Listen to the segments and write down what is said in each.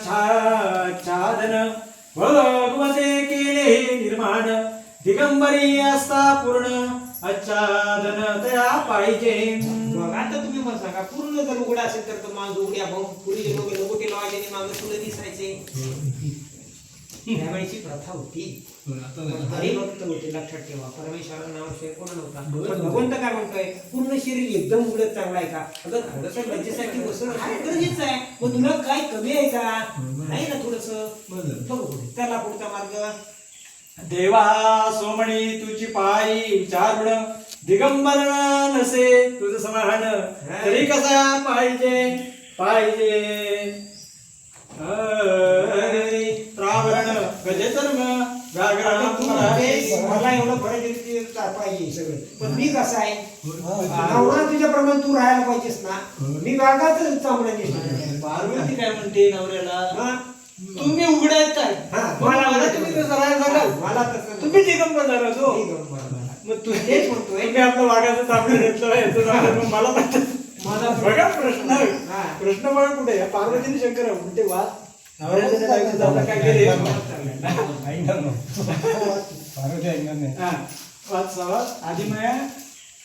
छादन भगवते केले निर्माण दिगंबरी असता पूर्ण आच्छादन तया पाहिजे. मग आता तुम्ही मला सांगा पूर्ण जर उघडा असेल तर तो माणूस उघड्या भाऊ पूर्वी लोक लोकोटी लावायचे मागं फुलं दिसायचे. त्यावेळेची प्रथा होती. तरी भक्त होते लक्षात ठेवा. परमेश्वरा नावाशिवाय कोण नव्हता? पण भगवंत काय म्हणतोय? पूर्ण शरीर एकदम उघडत चांगला आहे का? अगं थोडस लज्जेसाठी बसणं हा गरजेचं आहे. मग तुला काय कमी आहे का? आहे ना थोडस? बघू पुढे. त्याला पुढचा मार्ग. देवा सोमणी तुझी पायी चारुण दिगंबर नसे तुझ समान तरी कसा पाहिजे? पाहिजे. मला एवढं फरक पाहिजे सगळं. पण मी कसं आहे नवरा तुझ्याप्रमाणे तू राहायला पाहिजेस ना मी वागाच चांगला दिसतो पार्वती काय म्हणते नवऱ्याला? तुम्ही उघडायच काय हा, मला मला तुम्ही कसं राहायला सांगा. मला तसं तुम्ही दिगंबर झाला तो. मला- मला. मग तू तेच म्हणतोय. तुम्ही आपलं वाघाचं तांबडं घेतलं मला. मला बघा प्रश्न. प्रश्न बघा कुठे आहे? पार्वतीने शंकर कुठे वाद हा. आधी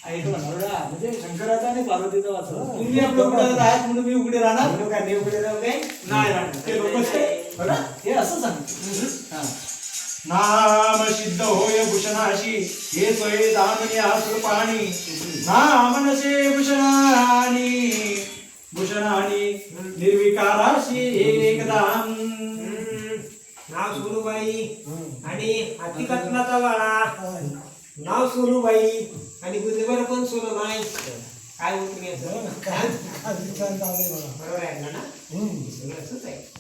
ऐकलं नवरा म्हणजे शंकराचा आणि पार्वतीचा. तुम्ही राहत म्हणून मी उघडे राहणार? काय उघडे राहू? नाही राहणार. ते बघा हे असं सांगतो हा. नाम सिद्ध होय भूषणाशी. हे सोय दामिनी आसुर पाणी नाम भूषणानी भूषणानी नाव सोनूबाई आणि हत्तीकटनाचा वाळा नाव सोनूबाई आणि बुद्धीवर पण सोनूबाई. काय होत तुम्ही याचं? बरोबर आहे ना? असंच आहे.